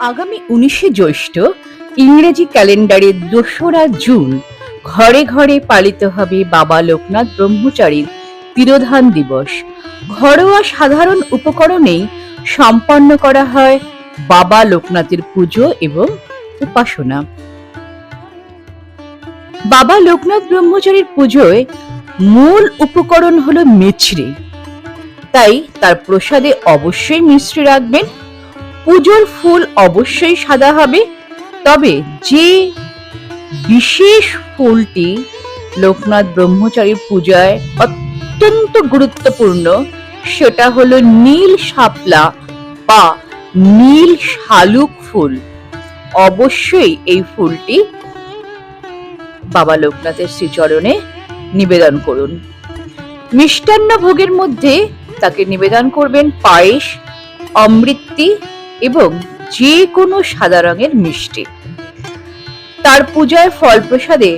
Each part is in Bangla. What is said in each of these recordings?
আগামী উনিশে জ্যৈষ্ঠ ইংরেজি ক্যালেন্ডারের দোসরা জুন ঘরে ঘরে পালিত হবে বাবা লোকনাথ ব্রহ্মচারীর তিরোধান দিবস। ঘরোয়া সাধারণ উপকরণেই সম্পন্ন করা হয় বাবা লোকনাথের পুজো এবং উপাসনা। বাবা লোকনাথ ব্রহ্মচারীর পুজোয় মূল উপকরণ হলো মিছরি। তাই তার প্রসাদে অবশ্যই মিশ্রি রাখবেন পুজোর ফুল অবশ্যই সাদা হবে। তবে যে বিশেষ ফুলটি লোকনাথ ব্রহ্মচারীর পূজায় অত্যন্ত গুরুত্বপূর্ণ, সেটা হলো নীল শাপলা বা নীল শালুক ফুল। অবশ্যই এই ফুলটি বাবা লোকনাথের শ্রীচরণে নিবেদন করুন। মিষ্টান্ন ভোগের মধ্যে তাকে নিবেদন করবেন পায়েস, অমৃতি এবং যে কোনো সাদা রঙের মিষ্টি। তার পূজায় ফল প্রসাদে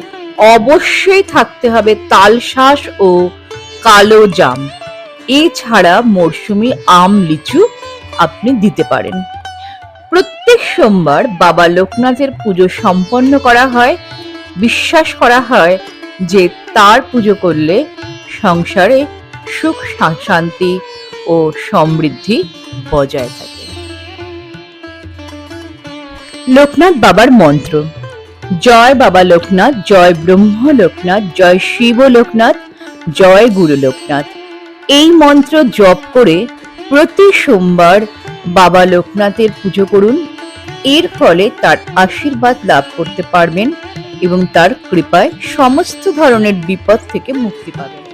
অবশ্যই থাকতে হবে তালশাঁস ও কালো জাম। এছাড়া মরশুমি আম, লিচু আপনি দিতে পারেন। প্রত্যেক সোমবার বাবা লোকনাথের পুজো সম্পন্ন করা হয়। বিশ্বাস করা হয় যে তার পুজো করলে সংসারে সুখ, শান্তি ও সমৃদ্ধি বজায় থাকে। লোকনাথ বাবার মন্ত্র। জয় বাবা লোকনাথ, জয় ব্রহ্ম লোকনাথ, জয় শিব লোকনাথ, জয় গুরু লোকনাথ। এই মন্ত্র জপ করে প্রতি সোমবার বাবা লোকনাথের পুজো করুন। এর ফলে তার আশীর্বাদ লাভ করতে পারবেন এবং তার কৃপায় সমস্ত ধরনের বিপদ থেকে মুক্তি পাবেন।